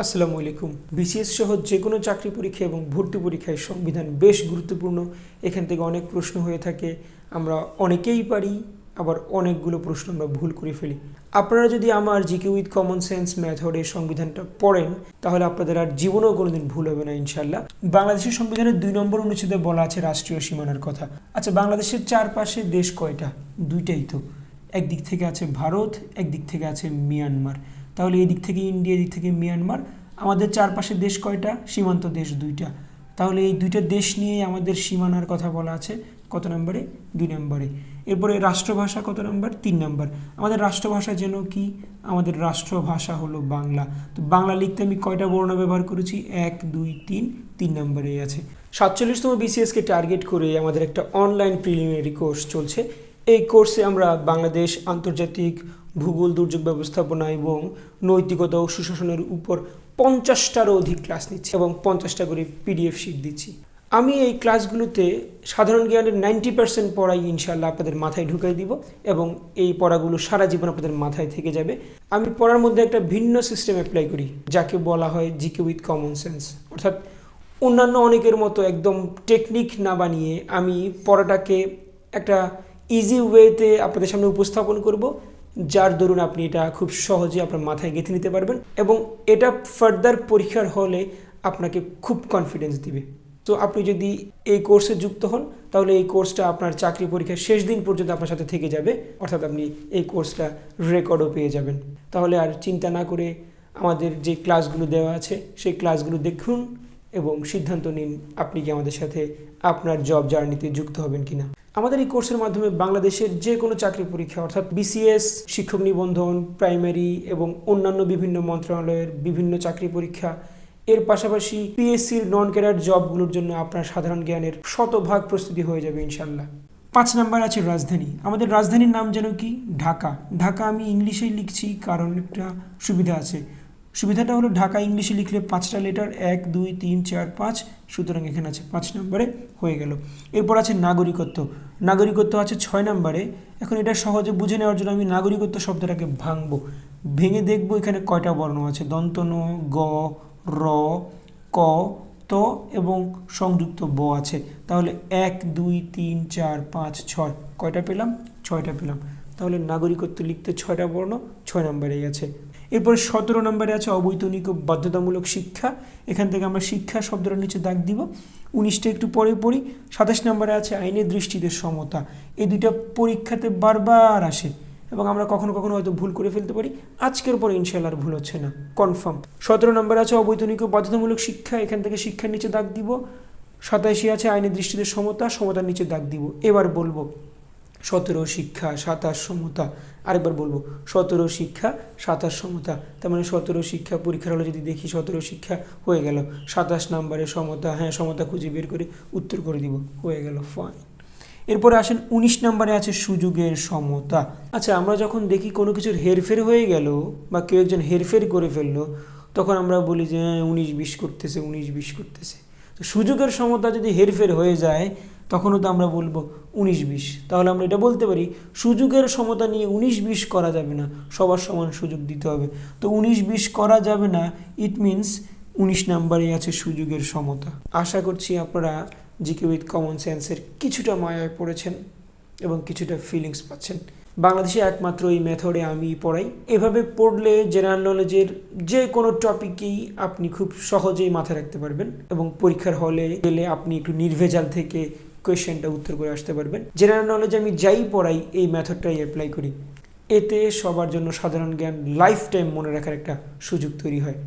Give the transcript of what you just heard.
আসসালামু আলাইকুম। বিসিএস সহ যে কোনো চাকরি পরীক্ষা এবং ভর্তি পরীক্ষায় সংবিধান বেশ গুরুত্বপূর্ণ। এখান থেকে অনেক প্রশ্ন হয়ে থাকে। আমরা অনেকেই পারি, আবার অনেকগুলো প্রশ্ন আমরা ভুল করে ফেলি। আপনারা যদি আমার জিকে উইথ কমন সেন্স মেথডে সংবিধানটা পড়েন, তাহলে আপনাদের আর জীবনেও কোনোদিন ভুল হবে না ইনশাল্লাহ বাংলাদেশের সংবিধানের দুই নম্বর অনুচ্ছেদে বলা আছে রাষ্ট্রীয় সীমানার কথা। আচ্ছা বাংলাদেশের চারপাশে দেশ কয়টা? দুইটাই তো। একদিক থেকে আছে ভারত, একদিক থেকে আছে মিয়ানমার। তাহলে এই দিক থেকে ইন্ডিয়া দিক থেকে মিয়ানমার। আমাদের চারপাশে দেশ কয়টা? সীমান্ত দেশ দুইটা। তাহলে এই দুইটা দেশ নিয়ে আমাদের সীমানার কথা বলা আছে। কত নম্বরে? দুই নম্বরে। এরপরে রাষ্ট্রভাষা কত নম্বর? তিন নম্বর। আমাদের রাষ্ট্রভাষা যেন কি? আমাদের রাষ্ট্রভাষা হলো বাংলা। তো বাংলা লিখতে আমি কয়টা বর্ণ ব্যবহার করেছি? এক, দুই, তিন তিন নম্বরেই আছে। সাতচল্লিশতম বিসিএসকে টার্গেট করে আমাদের একটা অনলাইন প্রিলিমিনারি কোর্স চলছে। এই কোর্সে আমরা বাংলাদেশ আন্তর্জাতিক ভূগোল দুর্যোগ ব্যবস্থাপনা এবং নৈতিকতা ও সুশাসনের উপর পঞ্চাশটারও অধিক ক্লাস নিচ্ছি এবং পঞ্চাশটা করে পিডিএফ শিট দিচ্ছি। আমি এই ক্লাসগুলোতে সাধারণ জ্ঞানের নাইনটি পার্সেন্ট পড়াই ইনশাল্লাহ আপনাদের মাথায় ঢুকাই দিব এবং এই পড়াগুলো সারা জীবন আপনাদের মাথায় থেকে যাবে। আমি পড়ার মধ্যে একটা ভিন্ন সিস্টেম অ্যাপ্লাই করি, যাকে বলা হয় জিকে উইথ কমন সেন্স। অর্থাৎ অন্যান্য অনেকের মতো একদম টেকনিক না বানিয়ে আমি পড়াটাকে একটা ইজি ওয়েতে আপনাদের সামনে উপস্থাপন করব, যার দরুন আপনি এটা খুব সহজে আপনার মাথায় গেঁথে নিতে পারবেন এবং এটা ফার্দার পরীক্ষার হলে আপনাকে খুব কনফিডেন্স দিবে। তো আপনি যদি এই কোর্সে যুক্ত হন, তাহলে এই কোর্সটা আপনার চাকরি পরীক্ষার শেষ দিন পর্যন্ত আপনার সাথে থেকে যাবে, অর্থাৎ আপনি এই কোর্সটা রেকর্ডও পেয়ে যাবেন। তাহলে আর চিন্তা না করে আমাদের যে ক্লাসগুলো দেওয়া আছে, সেই ক্লাসগুলো দেখুন এবং সিদ্ধান্ত নিন আপনি কি আমাদের সাথে আপনার জব জার্নিতে যুক্ত হবেন কিনা। আমাদের এই কোর্সের মাধ্যমে বাংলাদেশের যে কোনো চাকরি পরীক্ষা, অর্থাৎ বিসিএস শিক্ষক নিবন্ধন প্রাইমারি এবং অন্যান্য বিভিন্ন মন্ত্রণালয়ের বিভিন্ন চাকরি পরীক্ষা, এর পাশাপাশি পিএসসির নন ক্যাডার জবগুলোর জন্য আপনার সাধারণ জ্ঞানের শতভাগ প্রস্তুতি হয়ে যাবে ইনশাল্লাহ পাঁচ নাম্বার আছে রাজধানী। আমাদের রাজধানীর নাম যেন কি? ঢাকা। ঢাকা আমি ইংলিশেই লিখছি কারণ একটা সুবিধা আছে। সুবিধাটা হলো ঢাকা ইংলিশে লিখলে পাঁচটা লেটার, এক, দুই, তিন, চার, পাঁচ, সুতরাং এখানে আছে পাঁচ নম্বরে হয়ে গেল। এরপর আছে নাগরিকত্ব। নাগরিকত্ব আছে ছয় নম্বরে। এখন এটা সহজে বুঝে নেওয়ার জন্য আমি নাগরিকত্ব শব্দটাকে ভাঙবো। ভেঙে দেখব এখানে কয়টা বর্ণ আছে। দন্তন গ, র, ক, ত এবং সংযুক্ত ব আছে। তাহলে এক, দুই, তিন, চার, পাঁচ, ছয়। কয়টা পেলাম? ছয়টা পেলাম। তাহলে নাগরিকত্ব লিখতে ছয়টা বর্ণ ছয় নম্বরেই আছে। এরপরে সতেরো নম্বরে আছে অবৈতনিক ও বাধ্যতামূলক শিক্ষা। এখান থেকে আমরা শিক্ষা শব্দটার নিচে দাগ দিব। উনিশটা একটু পরে পড়ি। সাতাশ নম্বরে আছে আইনের দৃষ্টিতে সমতা। এই দুইটা পরীক্ষাতে বারবার আসে এবং আমরা কখনো কখনো হয়তো ভুল করে ফেলতে পারি। আজকের পরে ইনশাল্লাহ ভুল হচ্ছে না। কনফার্ম। সতেরো নম্বরে আছে অবৈতনিক ও বাধ্যতামূলক শিক্ষা। এখান থেকে শিক্ষার নিচে দাগ দিব। সাতাশি আছে আইনের দৃষ্টিতে সমতা। সমতার নিচে দাগ দিব। এবার বলব সতেরো শিক্ষা, সাতাশ সমতা। আরেকবার বলব, সতেরো শিক্ষা, সাতাশ সমতা। তার মানে সতেরো শিক্ষা পরীক্ষার হলে যদি দেখি সতেরো শিক্ষা হয়ে গেল, সাতাশ নাম্বারে সমতা হ্যাঁ সমতা খুঁজে বের করে উত্তর করে দিব, হয়ে গেল ফাইন এরপরে আসেন, উনিশ নম্বরে আছে সুযোগের সমতা। আচ্ছা আমরা যখন দেখি কোনো কিছুর হেরফের হয়ে গেল বা কেউ একজন হেরফের করে ফেলল, তখন আমরা বলি যে হ্যাঁ উনিশ বিশ করতেছে, উনিশ বিশ করতেছে। তো সুযোগের সমতা যদি হেরফের হয়ে যায় তখনও তো আমরা বলব উনিশ বিশ। তাহলে আমরা এটা বলতে পারি, সুযোগের সমতা নিয়ে উনিশ বিশ করা যাবে না, সবার সমান সুযোগ দিতে হবে। তো উনিশ বিশ করা যাবে না ইট মিনস উনিশ নাম্বারে আছে সুযোগের সমতা। আশা করছি আপনারা জিকে উইথ কমন সেন্সের কিছুটা মায়ায় পড়েছেন এবং কিছুটা ফিলিংস পাচ্ছেন। বাংলাদেশে একমাত্র এই মেথডে আমি পড়াই। এভাবে পড়লে জেনারেল নলেজের যে কোনো টপিকেই আপনি খুব সহজেই মাথায় রাখতে পারবেন এবং পরীক্ষার হলে গেলে আপনি একটু নির্ভেজাল থেকে কোয়েশ্চেনটা উত্তর করে আসতে পারবেন। জেনারেল নলেজ আমি যাই পড়াই, এই মেথডটাই অ্যাপ্লাই করি। এতে সবার জন্য সাধারণ জ্ঞান লাইফ টাইম মনে রাখার একটা সুযোগ তৈরি হয়।